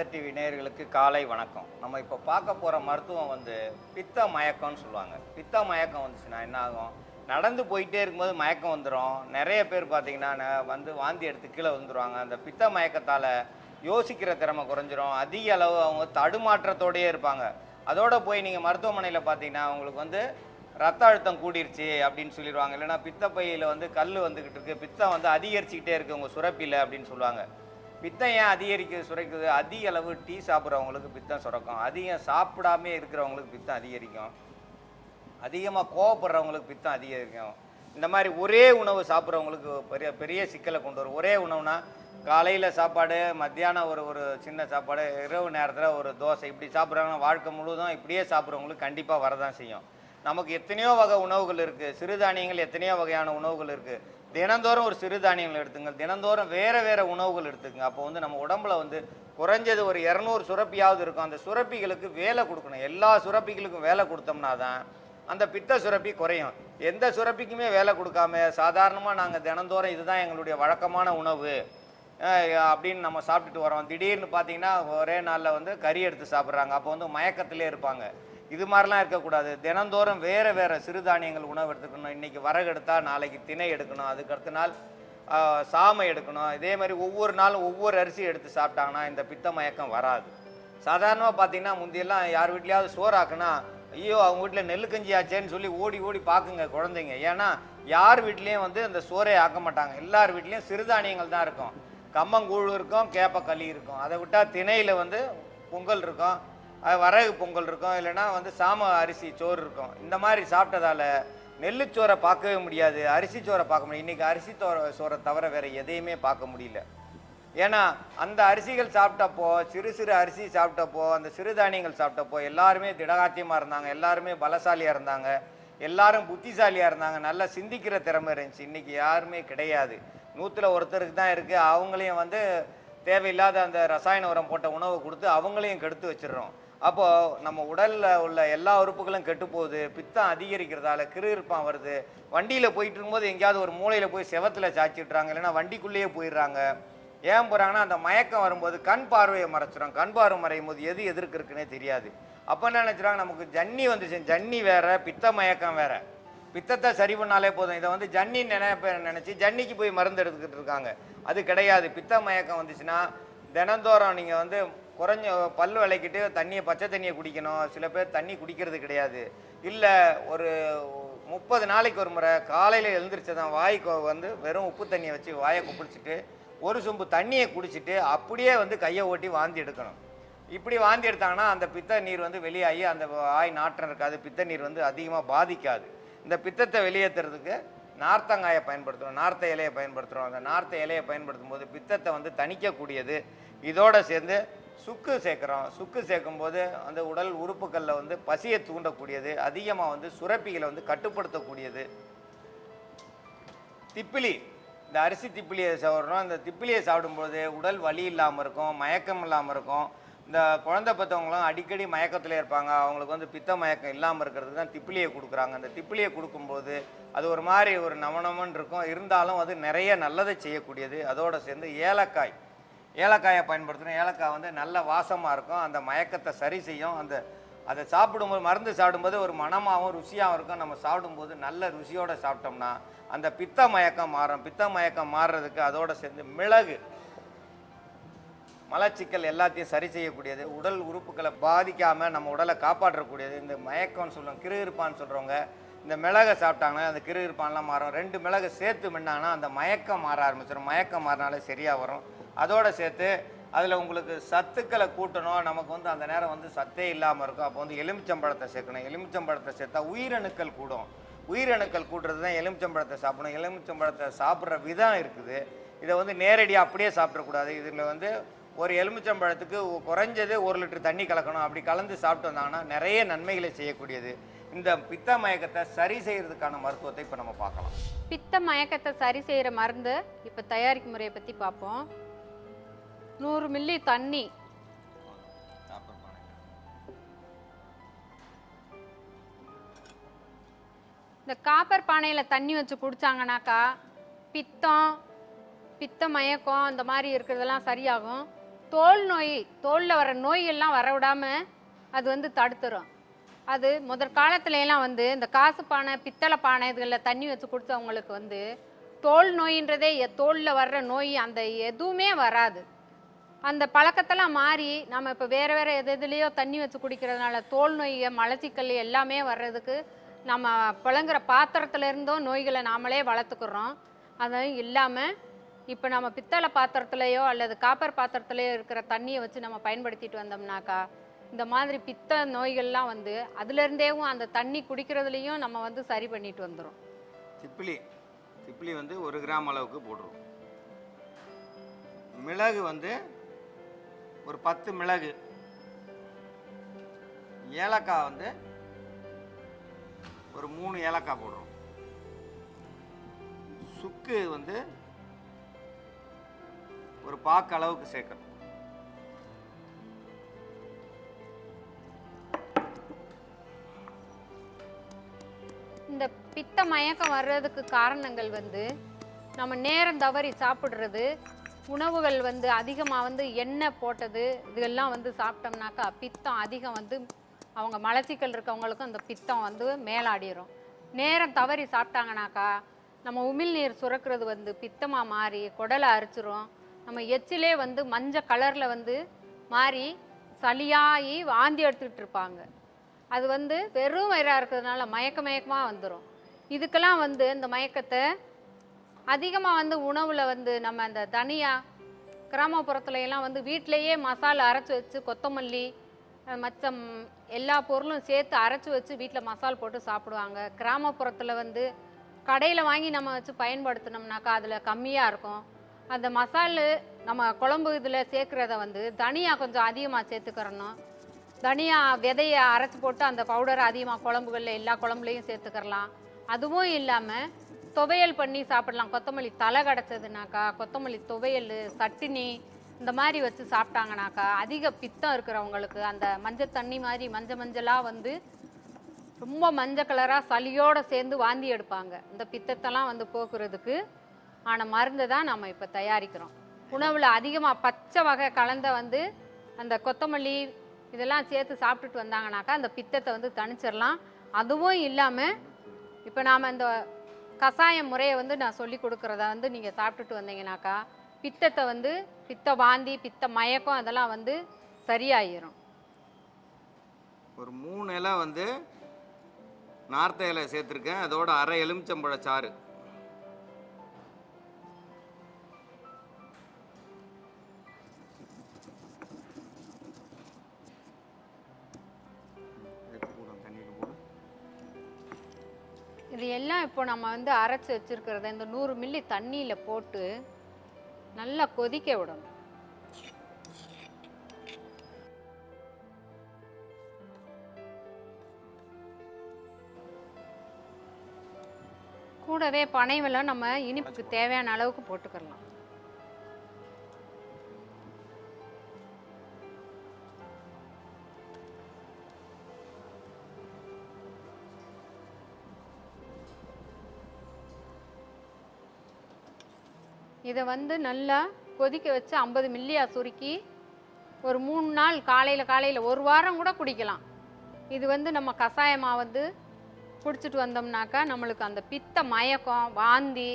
சித்தர் டிவி நேயர்களுக்கு காலை வணக்கம். நம்ம இப்போ பார்க்க போகிற மருத்துவம் வந்து பித்த மயக்கம்னு சொல்லுவாங்க. பித்த மயக்கம் வந்துச்சுன்னா என்ன ஆகும்? நடந்து போயிட்டே இருக்கும்போது மயக்கம் வந்துடும் நிறைய பேர் பார்த்தீங்கன்னா ந- வந்து வாந்தி எடுத்து கீழே வந்துடுவாங்க அந்த பித்த மயக்கத்தால் யோசிக்கிற திறமை குறைஞ்சிரும். அதிக அளவு அவங்க தடுமாற்றத்தோடயே இருப்பாங்க. அதோட போய் நீங்கள் மருத்துவமனையில் பார்த்தீங்கன்னா அவங்களுக்கு வந்து ரத்த அழுத்தம் கூடிருச்சு அப்படின்னு சொல்லிடுவாங்க. இல்லைன்னா பித்தப்பையில் வந்து கல் வந்துக்கிட்டு இருக்கு. பித்தம் வந்து அதிகரிச்சுக்கிட்டே இருக்கு உங்கள் சுரப்பியில் அப்படின்னு சொல்லுவாங்க. பித்தம் ஏன் அதிகரிக்குது சுரைக்குது? அதிக அளவு டீ சாப்பிட்றவங்களுக்கு பித்தம் சுரக்கும். அதிகம் சாப்பிடாமே இருக்கிறவங்களுக்கு பித்தம் அதிகரிக்கும். அதிகமாக கோவப்படுறவங்களுக்கு பித்தம் அதிகரிக்கும். இந்த மாதிரி ஒரே உணவு சாப்பிட்றவங்களுக்கு பெரிய பெரிய சிக்கலை கொண்டு வரும். ஒரே உணவுனா காலையில் சாப்பாடு மத்தியானம் ஒரு ஒரு சின்ன சாப்பாடு இரவு நேரத்தில் ஒரு தோசை. இப்படி சாப்பிட்றாங்கன்னா வாழ்க்கை முழுவதும் இப்படியே சாப்பிட்றவங்களுக்கு கண்டிப்பாக வரதான் செய்யும். நமக்கு எத்தனையோ வகை உணவுகள் இருக்குது சிறுதானியங்கள் எத்தனையோ வகையான உணவுகள் இருக்குது தினந்தோறும் ஒரு சிறுதானியங்கள் எடுத்துங்க. தினந்தோறும் வேறு வேறு உணவுகள் எடுத்துக்கங்க அப்போ வந்து நம்ம உடம்புல வந்து குறைஞ்சது ஒரு இரநூறு சுரப்பியாவது இருக்கும். அந்த சுரப்பிகளுக்கு வேலை கொடுக்கணும். எல்லா சுரப்பிகளுக்கும் வேலை கொடுத்தோம்னா தான் அந்த பித்த சுரப்பி குறையும். எந்த சுரப்பிக்குமே வேலை கொடுக்காம சாதாரணமாக நாங்கள் தினந்தோறும் இதுதான் எங்களுடைய வழக்கமான உணவு அப்படின்னு நம்ம சாப்பிட்டுட்டு வரோம். திடீர்னு பார்த்தீங்கன்னா ஒரே நாளில் வந்து கறி எடுத்து சாப்பிட்றாங்க. அப்போ வந்து மயக்கத்திலே இருப்பாங்க. இது மாதிரிலாம் இருக்கக்கூடாது. தினந்தோறும் வேறு வேறு சிறுதானியங்கள் உணவு எடுத்துக்கணும். இன்றைக்கி வரகு எடுத்தால் நாளைக்கு திணை எடுக்கணும். அதுக்கு அடுத்த நாள் சாமை எடுக்கணும். இதே மாதிரி ஒவ்வொரு நாளும் ஒவ்வொரு அரிசி எடுத்து சாப்பிட்டாங்கன்னா இந்த பித்த மயக்கம் வராது. சாதாரணமாக பார்த்தீங்கன்னா முந்தியெல்லாம் யார் வீட்லையாவது சோறாக்குனா ஐயோ அவங்க வீட்டில் நெல்லு கஞ்சி ஆச்சேன்னு சொல்லி ஓடி ஓடி பார்க்குங்க குழந்தைங்க. ஏன்னா யார் வீட்லேயும் வந்து அந்த சோறே ஆக்க மாட்டாங்க. எல்லார் வீட்லேயும் சிறுதானியங்கள் தான் இருக்கும். கம்மங்கூழ் இருக்கும் கேப்பக்களி இருக்கும். அதை விட்டால் திணையில் வந்து பொங்கல் இருக்கும். வரகு பொங்கல் இருக்கும் இல்லைன்னா வந்து சாம அரிசி சோறு இருக்கும். இந்த மாதிரி சாப்பிட்டதால நெல்லுச்சோரை பார்க்கவே முடியாது அரிசி சோறை பார்க்க முடியும் இன்றைக்கி அரிசி தோற சோறை தவிர வேறு எதையுமே பார்க்க முடியல. ஏன்னா அந்த அரிசிகள் சாப்பிட்டப்போ சிறு சிறு அரிசி சாப்பிட்டப்போ அந்த சிறுதானியங்கள் சாப்பிட்டப்போ எல்லாருமே திடகாத்தியமாக இருந்தாங்க எல்லாருமே பலசாலியாக இருந்தாங்க எல்லாரும் புத்திசாலியாக இருந்தாங்க நல்லா சிந்திக்கிற திறமை இருந்துச்சு. இன்றைக்கி யாருமே கிடையாது. நூற்றில் ஒருத்தருக்கு தான் இருக்குது அவங்களையும் வந்து தேவையில்லாத அந்த ரசாயன உரம் போட்ட உணவை கொடுத்து அவங்களையும் கெடுத்து வச்சிடுறோம். அப்போது நம்ம உடலில் உள்ள எல்லா உறுப்புகளும் கெட்டு போகுது பித்தம் அதிகரிக்கிறதால கிருகிருப்பான் வருது. வண்டியில் போயிட்டு இருக்கும்போது எங்கேயாவது ஒரு மூலையில் போய் செவத்தில் சாய்ச்சிட்றாங்க இல்லைன்னா வண்டிக்குள்ளேயே போயிடுறாங்க. ஏன் போகிறாங்கன்னா அந்த மயக்கம் வரும்போது கண் பார்வையை மறைச்சிடும் கண் பார்வை மறையும் போது எது எதிர்க்கு இருக்குன்னே தெரியாது. அப்போ என்ன நினச்சிடுறாங்க நமக்கு ஜன்னி வந்துச்சு. ஜன்னி வேற பித்த மயக்கம் வேற. பித்தத்தை சரி பண்ணாலே போதும். இதை வந்து ஜன்னி நினைப்ப நினச்சி ஜன்னிக்கு போய் மருந்து எடுத்துக்கிட்டு இருக்காங்க. அது கிடையாது. பித்த மயக்கம் வந்துச்சுன்னா தினந்தோறும் நீங்கள் வந்து குறைஞ்ச பல் விளக்கிட்டு தண்ணியை பச்சை தண்ணியை குடிக்கணும். சில பேர் தண்ணி குடிக்கிறது கிடையாது. இல்லை ஒரு முப்பது நாளைக்கு ஒரு முறை காலையில் எழுந்திரிச்சதான் வாய்க்கு வந்து வெறும் உப்பு தண்ணியை வச்சு வாயை குப்பிடிச்சிட்டு ஒரு சொம்பு தண்ணியை குடிச்சிட்டு அப்படியே வந்து கையை ஓட்டி வாந்தி எடுக்கணும். இப்படி வாந்தி எடுத்தாங்கன்னா அந்த பித்த நீர் வந்து வெளியாகி அந்த வாய் நாற்றம் இருக்காது. பித்த நீர் வந்து அதிகமாக பாதிக்காது. இந்த பித்தத்தை வெளியேற்றுறதுக்கு நார்த்தங்காயை பயன்படுத்துகிறோம் நார்த்த இலையை பயன்படுத்துகிறோம் அந்த நார்த்த இலையை பயன்படுத்தும் போது பித்தத்தை வந்து தணிக்கக்கூடியது. இதோடு சேர்ந்து சுக்கு சேர்க்குறோம். சுக்கு சேர்க்கும்போது அந்த உடல் உறுப்புகளில் வந்து பசியை தூண்டக்கூடியது. அதிகமாக வந்து சுரப்பிகளை வந்து கட்டுப்படுத்தக்கூடியது. திப்பிலி. இந்த அரிசி திப்பிலியை சாப்பிட்றோம். அந்த திப்பிலியை சாப்பிடும்போது உடல் வலி இல்லாமல் இருக்கும் மயக்கம் இல்லாமல் இருக்கும். இந்த குழந்தை பெற்றவங்களும் அடிக்கடி மயக்கத்தில் இருப்பாங்க. அவங்களுக்கு வந்து பித்த மயக்கம் இல்லாமல் இருக்கிறதுக்கு தான் திப்பிலியை கொடுக்குறாங்க. அந்த திப்பிலியை கொடுக்கும்போது அது ஒரு மாதிரி ஒரு நவனமன் இருக்கும். இருந்தாலும் அது நிறைய நல்லதை செய்யக்கூடியது. அதோடு சேர்ந்து ஏலக்காய். ஏலக்காயை பயன்படுத்தணும் ஏலக்காய் வந்து நல்ல வாசமாக இருக்கும். அந்த மயக்கத்தை சரி செய்யும். அந்த அதை சாப்பிடும்போது மருந்து சாப்பிடும்போது ஒரு மனமாகவும் ருசியாகவும் இருக்கும். நம்ம சாப்பிடும்போது நல்ல ருசியோடு சாப்பிட்டோம்னா அந்த பித்த மயக்கம் மாறும். பித்த மயக்கம் மாறுறதுக்கு அதோடு சேர்ந்து மிளகு. மலச்சிக்கல் எல்லாத்தையும் சரி செய்யக்கூடியது உடல் உறுப்புகளை பாதிக்காமல் நம்ம உடலை காப்பாற்றக்கூடியது இந்த மயக்கம்னு சொல்லுவோம் கிருகிருப்பான்னு சொல்கிறவங்க இந்த மிளகை சாப்பிட்டாங்கன்னா அந்த கிருகிருப்பான்லாம் மாறும். ரெண்டு மிளகு சேர்த்து மின்னாங்கன்னா அந்த மயக்கம் மாற ஆரம்பிச்சிடும் மயக்கம் மாறினாலே சரியாக வரும். அதோடு சேர்த்து அதில் உங்களுக்கு சத்துக்களை கூட்டணும். நமக்கு வந்து அந்த நேரம் வந்து சத்தே இல்லாமல் இருக்கும். அப்போ வந்து எலுமிச்சம்பழத்தை சேர்க்கணும். எலுமிச்சம்பழத்தை சேர்த்தா உயிரணுக்கள் கூடும். உயிரணுக்கள் கூட்டுறது தான் எலுமிச்சம்பழத்தை சாப்பிடணும். எலுமிச்சம்பழத்தை சாப்பிட்ற விதம் இருக்குது. இதை வந்து நேரடியாக அப்படியே சாப்பிடக்கூடாது. இதில் வந்து ஒரு எலுமிச்சம்பழத்துக்கு குறைஞ்சது ஒரு லிட்டர் தண்ணி கலக்கணும். அப்படி கலந்து சாப்பிட்டு வந்தாங்கன்னா நிறைய நன்மைகளை செய்யக்கூடியது. இந்த பித்த மயக்கத்தை சரி செய்யறதுக்கான மருத்துவத்தை இப்போ நம்ம பார்க்கலாம். பித்த மயக்கத்தை சரி செய்கிற மருந்து இப்போ தயாரிக்கும் முறையை பற்றி பார்ப்போம். நூறு மில்லி தண்ணி. இந்த காப்பர் பானையில் தண்ணி வச்சு குடிச்சாங்கனாக்கா பித்தம் பித்த மயக்கம் அந்த மாதிரி இருக்கிறதெல்லாம் சரியாகும். தோல் நோய் தோலில் வர நோயெல்லாம் வர விடாமல் அது வந்து தடுத்துரும். அது முதற் எல்லாம் வந்து இந்த காசு பானை பித்தளை பானை இதுகளில் தண்ணி வச்சு கொடுத்தவங்களுக்கு வந்து தோல் நோயின்றதே எ- வர்ற நோய் அந்த எதுவுமே வராது. அந்த பழக்கத்தெல்லாம் மாறி நம்ம இப்போ வேறு வேறு எது எதுலேயோ தண்ணி வச்சு குடிக்கிறதுனால தோல் நோய் மலச்சிக்கல் எல்லாமே வர்றதுக்கு நம்ம புழங்குற பாத்திரத்துலேருந்தும் நோய்களை நாமளே வளர்த்துக்குறோம். அதுவும் இல்லாமல் இப்போ நம்ம பித்தளை பாத்திரத்துலையோ அல்லது காப்பர் பாத்திரத்துலையோ இருக்கிற தண்ணியை வச்சு நம்ம பயன்படுத்திட்டு வந்தோம்னாக்கா இந்த மாதிரி பித்த நோய்கள்லாம் வந்து அதுலேருந்தேவும் அந்த தண்ணி குடிக்கிறதுலையும் நம்ம வந்து சரி பண்ணிட்டு வந்துடும் சிப்பிலி சிப்பிலி வந்து ஒரு கிராம் அளவுக்கு போடுறோம் மிளகு வந்து ஒரு பத்து மிளகு. ஏலக்காய் வந்து ஒரு மூணு ஏலக்காய் போடுறோம். சுக்கு வந்து ஒரு பாக்கு அளவுக்கு சேர்க்கணும். இந்த பித்த மயக்கம் வர்றதுக்கு காரணங்கள் வந்து நம்ம நேரம் தவறி சாப்பிட்றது உணவுகள் வந்து அதிகமாக வந்து எண்ணெய் போட்டது இதெல்லாம் வந்து சாப்பிட்டோம்னாக்கா பித்தம் அதிகம் வந்து அவங்க மலச்சிக்கல் இருக்கவங்களுக்கும் அந்த பித்தம் வந்து மேலாடிரும். நேரம் தவறி சாப்பிட்டாங்கனாக்கா நம்ம உமிழ்நீர் சுரக்கிறது வந்து பித்தமாக மாறி குடலை அரிச்சிரும். நம்ம எச்சிலே வந்து மஞ்சள் கலரில் வந்து மாறி சளியாகி வாந்தி எடுத்துக்கிட்டு இருப்பாங்க. அது வந்து வெறும் வயிறாக இருக்கிறதுனால மயக்க மயக்கமாக வந்துடும் இதுக்கெல்லாம் வந்து இந்த மயக்கத்தை அதிகமாக வந்து உணவில் வந்து நம்ம அந்த தனியா கிராமப்புறத்துல எல்லாம் வந்து வீட்டிலையே மசாலா அரைச்சி வச்சு கொத்தமல்லி மற்ற மச்சம் எல்லா பொருளும் சேர்த்து அரைச்சி வச்சு வீட்டில் மசால் போட்டு சாப்பிடுவாங்க. கிராமப்புறத்தில் வந்து கடையில் வாங்கி நம்ம வச்சு பயன்படுத்தினோம்னாக்கா அதில் கம்மியாக இருக்கும். அந்த மசாலு நம்ம குழம்பு இதில் சேர்க்குறத வந்து தனியாக கொஞ்சம் அதிகமாக சேர்த்துக்கிறணும். தனியாக விதையை அரைச்சி போட்டு அந்த பவுடரை அதிகமாக குழம்புகளில் எல்லா குழம்புலையும் சேர்த்துக்கிறலாம். அதுவும் இல்லாமல் துவையல் பண்ணி சாப்பிடலாம். கொத்தமல்லி தலை கிடச்சதுனாக்கா கொத்தமல்லி துவையல் சட்டினி இந்த மாதிரி வச்சு சாப்பிட்டாங்கனாக்கா அதிக பித்தம் இருக்கிறவங்களுக்கு அந்த மஞ்சள் தண்ணி மாதிரி மஞ்சள் மஞ்சளாக வந்து ரொம்ப மஞ்சள் கலராக சளியோடு சேர்ந்து வாந்தி எடுப்பாங்க. இந்த பித்தத்தெல்லாம் வந்து போக்குறதுக்கு ஆன மருந்து தான் நம்ம இப்போ தயாரிக்கிறோம். உணவில் அதிகமாக பச்சை வகை கலந்த வந்து அந்த கொத்தமல்லி இதெல்லாம் சேர்த்து சாப்பிட்டுட்டு வந்தாங்கனாக்கா அந்த பித்தத்தை வந்து தணிச்சிடலாம் அதுவும் இல்லாமல் இப்போ நாம் இந்த கஷாய முறையை வந்து நான் சொல்லி கொடுக்குறத வந்து நீங்கள் சாப்பிட்டுட்டு வந்தீங்கனாக்கா பித்தத்தை வந்து பித்த வாந்தி பித்த மயக்கம் அதெல்லாம் வந்து சரியாயிரும். ஒரு மூணு இலை வந்து நார்த்த இலை சேர்த்துருக்கேன். அதோட அரை எலுமிச்சம்பழ சாறு இது எல்லாம் இப்போ நம்ம வந்து அரைச்சி வச்சிருக்கிறத இந்த நூறு மில்லி தண்ணியில் போட்டு நல்லா கொதிக்க விடணும். கூடவே பனைவெல்லாம் நம்ம இனிப்புக்கு தேவையான அளவுக்கு போட்டுக்கலாம் இதை வந்து நல்லா கொதிக்க வச்சு ஐம்பது மில்லியா சுருக்கி ஒரு மூணு நாள் காலையில் காலையில் ஒரு வாரம் கூட குடிக்கலாம். இது வந்து நம்ம கஷாயமாக வந்து குடிச்சிட்டு வந்தோம்னாக்கா நம்மளுக்கு அந்த பித்த மயக்கம் வாந்தி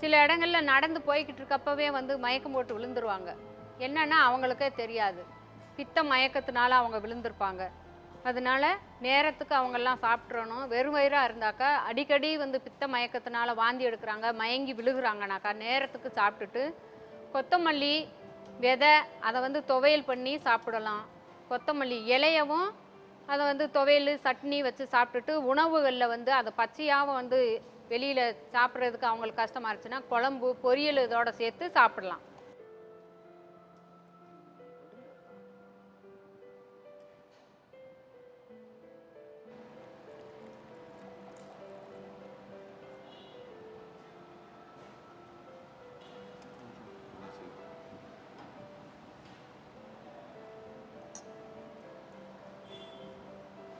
சில இடங்களில் நடந்து போய்கிட்டு இருக்கப்பவே வந்து மயக்கம் போட்டு விழுந்துருவாங்க. என்னென்னா அவங்களுக்கே தெரியாது. பித்த மயக்கத்தினால அவங்க விழுந்திருப்பாங்க. அதனால நேரத்துக்கு அவங்கெல்லாம் சாப்பிட்றணும். வெறும் வயிறாக இருந்தாக்கா அடிக்கடி வந்து பித்த மயக்கத்தினால வாந்தி எடுக்கிறாங்க மயங்கி விழுகுறாங்கனாக்கா நேரத்துக்கு சாப்பிட்டுட்டு கொத்தமல்லி விதை அதை வந்து துவையல் பண்ணி சாப்பிடலாம். கொத்தமல்லி இலையவும் அதை வந்து துவையல் சட்னி வச்சு சாப்பிட்டுட்டு உணவுகளில் வந்து அதை பச்சையாகவும் வந்து வெளியில் சாப்பிட்றதுக்கு அவங்களுக்கு கஷ்டமாக இருந்துச்சுன்னா குழம்பு பொரியல் இதோட சேர்த்து சாப்பிடலாம்.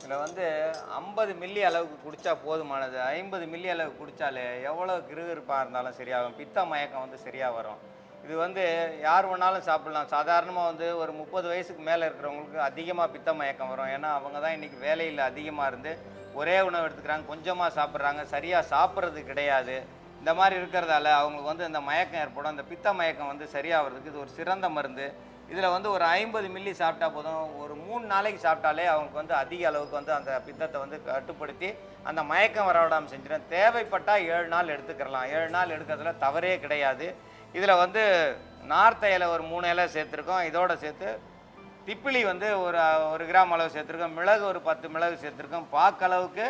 இதில் வந்து ஐம்பது மில்லி அளவுக்கு குடித்தா போதுமானது. ஐம்பது மில்லி அளவுக்கு குடித்தாலே எவ்வளோ கிருகிருப்பாக இருந்தாலும் சரியாகும். பித்த மயக்கம் வந்து சரியாக வரும். இது வந்து யார் வேணாலும் சாப்பிடலாம். சாதாரணமாக வந்து ஒரு முப்பது வயசுக்கு மேலே இருக்கிறவங்களுக்கு அதிகமாக பித்த மயக்கம் வரும். ஏன்னா அவங்க தான் இன்றைக்கி வேலையில் அதிகமாக இருந்து ஒரே உணவு எடுத்துக்கிறாங்க கொஞ்சமாக சாப்பிட்றாங்க சரியாக சாப்பிட்றது கிடையாது. இந்த மாதிரி இருக்கிறதால அவங்களுக்கு வந்து இந்த மயக்கம் ஏற்படும். அந்த பித்த மயக்கம் வந்து சரியாகிறதுக்கு இது ஒரு சிறந்த மருந்து. இதில் வந்து ஒரு ஐம்பது மில்லி சாப்பிட்டா போதும். ஒரு மூணு நாளைக்கு சாப்பிட்டாலே அவங்களுக்கு வந்து அதிக அளவுக்கு வந்து அந்த பித்தத்தை வந்து கட்டுப்படுத்தி அந்த மயக்கம் வரவிடாமல் செஞ்சிடும். தேவைப்பட்டால் ஏழு நாள் எடுத்துக்கிறலாம் ஏழு நாள் எடுக்கிறதுல தவறே கிடையாது. இதில் வந்து நார்த்த இலை ஒரு மூணு இலை சேர்த்துருக்கோம். இதோட சேர்த்து திப்பிலி வந்து ஒரு ஒரு கிராம் அளவு சேர்த்துருக்கோம். மிளகு ஒரு பத்து மிளகு சேர்த்துருக்கோம். பாக்களவுக்கு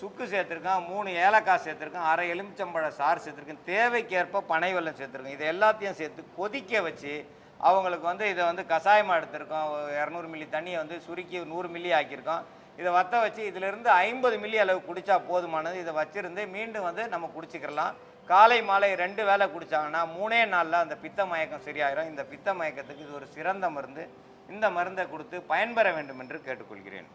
சுக்கு சேர்த்துருக்கோம். மூணு ஏலக்காய் சேர்த்துருக்கோம். அரை எலுமிச்சம்பழ சாறு சேர்த்துருக்கோம். தேவைக்கேற்ப பனை வெள்ளம் சேர்த்துருக்கோம். இது எல்லாத்தையும் சேர்த்து கொதிக்க வச்சு அவங்களுக்கு வந்து இதை வந்து கஷாயமாக எடுத்திருக்கோம். இரநூறு மில்லி தண்ணியை வந்து சுருக்கி நூறு மில்லி ஆக்கியிருக்கோம். இதை வற்ற வச்சு இதிலிருந்து ஐம்பது மில்லி அளவு குடித்தா போதுமானது. இதை வச்சுருந்து மீண்டும் வந்து நம்ம குடிச்சிக்கிறலாம் காலை மாலை ரெண்டு வேளை குடித்தாங்கன்னா மூணே நாளில் அந்த பித்த மயக்கம் சரியாயிரும். இந்த பித்த மயக்கத்துக்கு இது ஒரு சிறந்த மருந்து. இந்த மருந்தை கொடுத்து பயன்பெற வேண்டும் என்று கேட்டுக்கொள்கிறேன்.